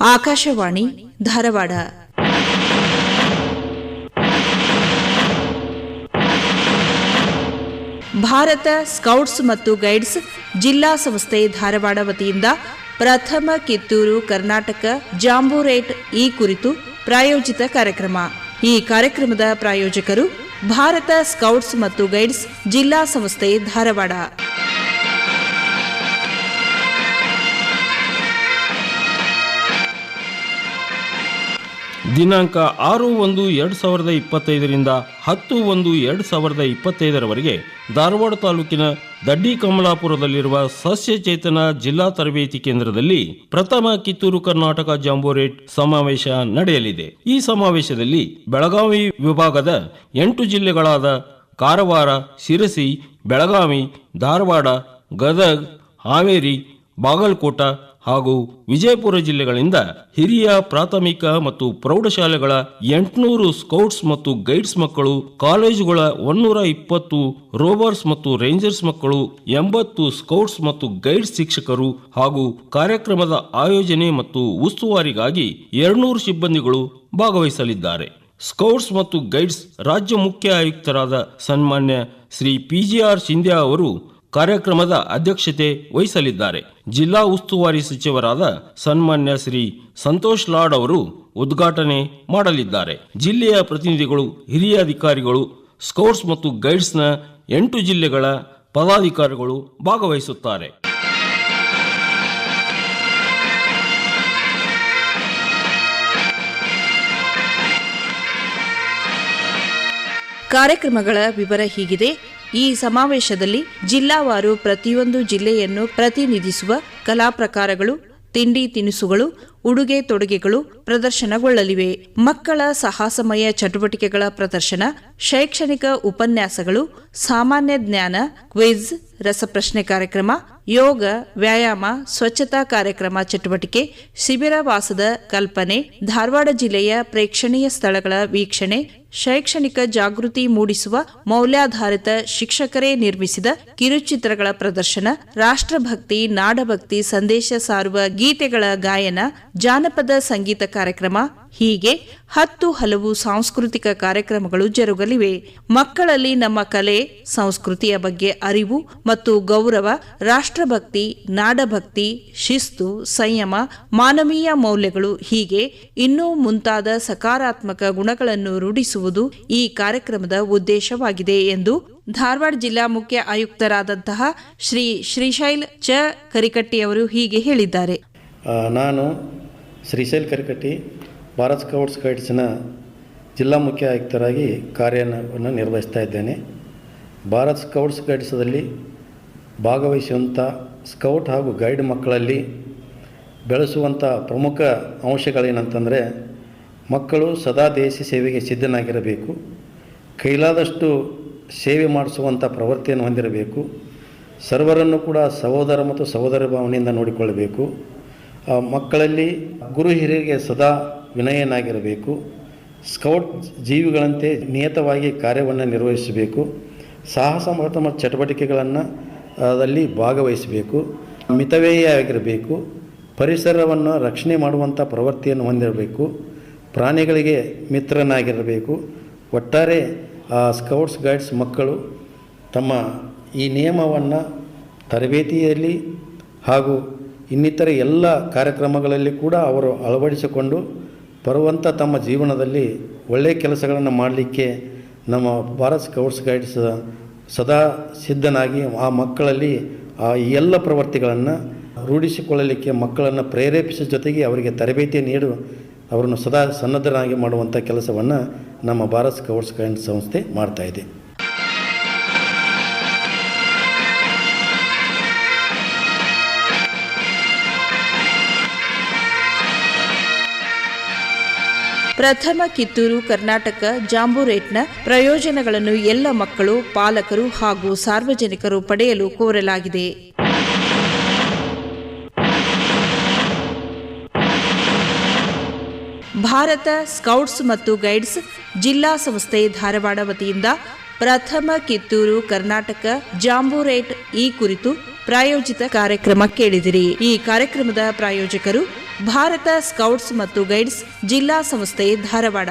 Akashvani Dharwad. Bharat scouts ಮತ್ತು guides ಜಿಲ್ಲಾ ಸಂಸ್ಥೆ ಧಾರವಾಡ ವತಿಯಿಂದ ಪ್ರಥಮ ಕಿತ್ತೂರು, ಕರ್ನಾಟಕ, ಜಾಂಬೂರೇಟ್ ಈ ಕುರಿತು ಪ್ರಾಯೋಜಿತ ಕಾರ್ಯಕ್ರಮ. ಈ ಕಾರ್ಯಕ್ರಮದ ಪ್ರಾಯೋಜಕರು ಭಾರತ ಸ್ಕೌಟ್ಸ್ ಮತ್ತು ಗೈಡ್ಸ್ ಜಿಲ್ಲಾ ಸಂಸ್ಥೆ ಧಾರವಾಡ. ದಿನಾಂಕ ಆರು ಒಂದು ಎರಡು ಸಾವಿರದ ಇಪ್ಪತ್ತೈದರಿಂದ ಹತ್ತು ಒಂದು ಎರಡು ಸಾವಿರದ ಇಪ್ಪತ್ತೈದರವರೆಗೆ ಧಾರವಾಡ ತಾಲೂಕಿನ ದಡ್ಡಿ ಕಮಲಾಪುರದಲ್ಲಿರುವ ಸಸ್ಯ ಚೇತನ ಜಿಲ್ಲಾ ತರಬೇತಿ ಕೇಂದ್ರದಲ್ಲಿ ಪ್ರಥಮ ಕಿತ್ತೂರು ಕರ್ನಾಟಕ ಜಾಂಬೋರೇಟ್ ಸಮಾವೇಶ ನಡೆಯಲಿದೆ. ಈ ಸಮಾವೇಶದಲ್ಲಿ ಬೆಳಗಾವಿ ವಿಭಾಗದ ಎಂಟು ಜಿಲ್ಲೆಗಳಾದ ಕಾರವಾರ, ಶಿರಸಿ, ಬೆಳಗಾವಿ, ಧಾರವಾಡ, ಗದಗ್, ಹಾವೇರಿ, ಬಾಗಲಕೋಟ ಹಾಗೂ ವಿಜಯಪುರ ಜಿಲ್ಲೆಗಳಿಂದ ಹಿರಿಯ ಪ್ರಾಥಮಿಕ ಮತ್ತು ಪ್ರೌಢಶಾಲೆಗಳ ಎಂಟುನೂರು ಸ್ಕೌಟ್ಸ್ ಮತ್ತು ಗೈಡ್ಸ್ ಮಕ್ಕಳು, ಕಾಲೇಜುಗಳ ಒನ್ನೂರ ಇಪ್ಪತ್ತು ರೋವರ್ಸ್ ಮತ್ತು ರೇಂಜರ್ಸ್ ಮಕ್ಕಳು, ಎಂಬತ್ತು ಸ್ಕೌಟ್ಸ್ ಮತ್ತು ಗೈಡ್ಸ್ ಶಿಕ್ಷಕರು ಹಾಗೂ ಕಾರ್ಯಕ್ರಮದ ಆಯೋಜನೆ ಮತ್ತು ಉಸ್ತುವಾರಿಗಾಗಿ ಎರಡ್ನೂರು ಸಿಬ್ಬಂದಿಗಳು ಭಾಗವಹಿಸಲಿದ್ದಾರೆ. ಸ್ಕೌಟ್ಸ್ ಮತ್ತು ಗೈಡ್ಸ್ ರಾಜ್ಯ ಮುಖ್ಯ ಆಯುಕ್ತರಾದ ಸನ್ಮಾನ್ಯ Shri P G R Sindhya ಅವರು ಕಾರ್ಯಕ್ರಮದ ಅಧ್ಯಕ್ಷತೆ ವಹಿಸಲಿದ್ದಾರೆ. ಜಿಲ್ಲಾ ಉಸ್ತುವಾರಿ ಸಚಿವರಾದ ಸನ್ಮಾನ್ಯ ಶ್ರೀ ಸಂತೋಷ್ ಲಾಡ್ ಅವರು ಉದ್ಘಾಟನೆ ಮಾಡಲಿದ್ದಾರೆ. ಜಿಲ್ಲೆಯ ಪ್ರತಿನಿಧಿಗಳು, ಹಿರಿಯ ಅಧಿಕಾರಿಗಳು, ಸ್ಕೌಟ್ಸ್ ಮತ್ತು ಗೈಡ್ಸ್ನ ಎಂಟು ಜಿಲ್ಲೆಗಳ ಪದಾಧಿಕಾರಿಗಳು ಭಾಗವಹಿಸುತ್ತಾರೆ. ಕಾರ್ಯಕ್ರಮಗಳ ವಿವರ ಹೀಗಿದೆ. ಈ ಸಮಾವೇಶದಲ್ಲಿ ಜಿಲ್ಲಾವಾರು ಪ್ರತಿಯೊಂದು ಜಿಲ್ಲೆಯನ್ನು ಪ್ರತಿನಿಧಿಸುವ ಕಲಾ ಪ್ರಕಾರಗಳು ತಿಂಡಿ ತಿನಿಸುಗಳು ಉಡುಗೆ ತೊಡುಗೆಗಳು ಪ್ರದರ್ಶನಗೊಳ್ಳಲಿವೆ. ಮಕ್ಕಳ ಸಾಹಸಮಯ ಚಟುವಟಿಕೆಗಳ ಪ್ರದರ್ಶನ, ಶೈಕ್ಷಣಿಕ ಉಪನ್ಯಾಸಗಳು, ಸಾಮಾನ್ಯ ಜ್ಞಾನ, ಕ್ವಿಜ್, ರಸಪ್ರಶ್ನೆ ಕಾರ್ಯಕ್ರಮ, ಯೋಗ, ವ್ಯಾಯಾಮ, ಸ್ವಚ್ಛತಾ ಕಾರ್ಯಕ್ರಮ ಚಟುವಟಿಕೆ ಶಿಬಿರವಾಸದ ಕಲ್ಪನೆ, ಧಾರವಾಡ ಜಿಲ್ಲೆಯ ಪ್ರೇಕ್ಷಣೀಯ ಸ್ಥಳಗಳ ವೀಕ್ಷಣೆ, ಶೈಕ್ಷಣಿಕ ಜಾಗೃತಿ ಮೂಡಿಸುವ ಮೌಲ್ಯಾಧಾರಿತ ಶಿಕ್ಷಕರೇ ನಿರ್ಮಿಸಿದ ಕಿರುಚಿತ್ರಗಳ ಪ್ರದರ್ಶನ, ರಾಷ್ಟ್ರಭಕ್ತಿ, ನಾಡಭಕ್ತಿ ಸಂದೇಶ ಸಾರುವ ಗೀತೆಗಳ ಗಾಯನ ಜಾನಪದ ಸಂಗೀತ ಕಾರ್ಯಕ್ರಮ, ಹೀಗೆ ಹತ್ತು ಹಲವು ಸಾಂಸ್ಕೃತಿಕ ಕಾರ್ಯಕ್ರಮಗಳು ಜರುಗಲಿವೆ. ಮಕ್ಕಳಲ್ಲಿ ನಮ್ಮ ಕಲೆ, ಸಂಸ್ಕೃತಿಯ ಬಗ್ಗೆ ಅರಿವು ಮತ್ತು ಗೌರವ, ರಾಷ್ಟ್ರಭಕ್ತಿ, ನಾಡಭಕ್ತಿ, ಶಿಸ್ತು, ಸಂಯಮ, ಮಾನವೀಯ ಮೌಲ್ಯಗಳು, ಹೀಗೆ ಇನ್ನೂ ಮುಂತಾದ ಸಕಾರಾತ್ಮಕ ಗುಣಗಳನ್ನು ರೂಢಿಸುವುದು ಈ ಕಾರ್ಯಕ್ರಮದ ಉದ್ದೇಶವಾಗಿದೆ ಎಂದು ಧಾರವಾಡ ಜಿಲ್ಲಾ ಮುಖ್ಯ ಆಯುಕ್ತರಾದಂತಹ ಶ್ರೀ ಶ್ರೀಶೈಲ್ ಚ ಕರಿಕಟ್ಟಿಯವರು ಹೀಗೆ ಹೇಳಿದ್ದಾರೆ. ನಾನು ಶ್ರೀಶೈಲ್ ಕರಿಕಟ್ಟಿ ಭಾರತ್ ಸ್ಕೌಟ್ಸ್ ಗೈಡ್ಸ್ನ ಜಿಲ್ಲಾ ಮುಖ್ಯ ಆಯುಕ್ತರಾಗಿ ಕಾರ್ಯವನ್ನು ನಿರ್ವಹಿಸ್ತಾ ಇದ್ದೇನೆ. ಭಾರತ್ ಸ್ಕೌಟ್ಸ್ ಗೈಡ್ಸದಲ್ಲಿ ಭಾಗವಹಿಸುವಂಥ ಸ್ಕೌಟ್ ಹಾಗೂ ಗೈಡ್ ಮಕ್ಕಳಲ್ಲಿ ಬೆಳೆಸುವಂಥ ಪ್ರಮುಖ ಅಂಶಗಳೇನಂತಂದರೆ ಮಕ್ಕಳು ಸದಾ ದೇಶ ಸೇವೆಗೆ ಸಿದ್ಧನಾಗಿರಬೇಕು. ಕೈಲಾದಷ್ಟು ಸೇವೆ ಮಾಡಿಸುವಂಥ ಪ್ರವೃತ್ತಿಯನ್ನು ಹೊಂದಿರಬೇಕು. ಸರ್ವರನ್ನು ಕೂಡ ಸಹೋದರ ಮತ್ತು ಸಹೋದರ ಭಾವನೆಯಿಂದ ನೋಡಿಕೊಳ್ಳಬೇಕು. ಮಕ್ಕಳಲ್ಲಿ ಗುರು ಹಿರಿಯರಿಗೆ ಸದಾ ವಿನಯನಾಗಿರಬೇಕು. ಸ್ಕೌಟ್ ಜೀವಿಗಳಂತೆ ನಿಯತವಾಗಿ ಕಾರ್ಯವನ್ನು ನಿರ್ವಹಿಸಬೇಕು. ಸಾಹಸ ಮತ್ತು ಚಟುವಟಿಕೆಗಳನ್ನು ಅದರಲ್ಲಿ ಭಾಗವಹಿಸಬೇಕು. ಮಿತವ್ಯಯಿಯಾಗಿರಬೇಕು ಪರಿಸರವನ್ನು ರಕ್ಷಣೆ ಮಾಡುವಂಥ ಪ್ರವೃತ್ತಿಯನ್ನು ಹೊಂದಿರಬೇಕು. ಪ್ರಾಣಿಗಳಿಗೆ ಮಿತ್ರನಾಗಿರಬೇಕು. ಒಟ್ಟಾರೆ, ಆ, ಸ್ಕೌಟ್ಸ್, ಗೈಡ್ಸ್ ಮಕ್ಕಳು ತಮ್ಮ ಈ ನಿಯಮವನ್ನು ತರಬೇತಿಯಲ್ಲಿ ಹಾಗೂ ಇನ್ನಿತರ ಎಲ್ಲ ಕಾರ್ಯಕ್ರಮಗಳಲ್ಲಿ ಕೂಡ ಅವರು ಅಳವಡಿಸಿಕೊಂಡು ಬರುವಂಥ ತಮ್ಮ ಜೀವನದಲ್ಲಿ ಒಳ್ಳೆಯ ಕೆಲಸಗಳನ್ನು ಮಾಡಲಿಕ್ಕೆ ನಮ್ಮ ಭಾರತ್ ಸ್ಕೌಟ್ಸ್ ಗೈಡ್ಸ್ ಸದಾ ಸಿದ್ಧನಾಗಿ ಆ ಮಕ್ಕಳಲ್ಲಿ ಆ ಎಲ್ಲ ಪ್ರವೃತ್ತಿಗಳನ್ನು ರೂಢಿಸಿಕೊಳ್ಳಲಿಕ್ಕೆ ಮಕ್ಕಳನ್ನು ಪ್ರೇರೇಪಿಸೋ ಜೊತೆಗೆ ಅವರಿಗೆ ತರಬೇತಿ ನೀಡು ಅವರನ್ನು ಸದಾ ಸನ್ನದ್ಧರಾಗಿ ಮಾಡುವಂಥ ಕೆಲಸವನ್ನು ನಮ್ಮ ಭಾರತ್ ಸ್ಕೌಟ್ಸ್ ಗೈಡ್ಸ್ ಸಂಸ್ಥೆ ಮಾಡ್ತಾಯಿದೆ ಪ್ರಥಮ ಕಿತ್ತೂರು, ಕರ್ನಾಟಕ ಜಾಂಬೂರೇಟ್ನ ಪ್ರಯೋಜನಗಳನ್ನು ಎಲ್ಲ ಮಕ್ಕಳು, ಪಾಲಕರು ಹಾಗೂ ಸಾರ್ವಜನಿಕರು ಪಡೆಯಲು ಕೋರಲಾಗಿದೆ. ಭಾರತ ಸ್ಕೌಟ್ಸ್ ಮತ್ತು ಗೈಡ್ಸ್ ಜಿಲ್ಲಾ ಸಂಸ್ಥೆ ಧಾರವಾಡ ವತಿಯಿಂದ ಪ್ರಥಮ ಕಿತ್ತೂರು, ಕರ್ನಾಟಕ ಜಾಂಬೂರೇಟ್ ಈ ಕುರಿತು ಪ್ರಾಯೋಜಿತ ಕಾರ್ಯಕ್ರಮ ಕೇಳಿದಿರಿ. ಈ ಕಾರ್ಯಕ್ರಮದ ಪ್ರಾಯೋಜಕರು ಭಾರತ ಸ್ಕೌಟ್ಸ್ ಮತ್ತು ಗೈಡ್ಸ್ ಜಿಲ್ಲಾ ಸಂಸ್ಥೆ ಧಾರವಾಡ.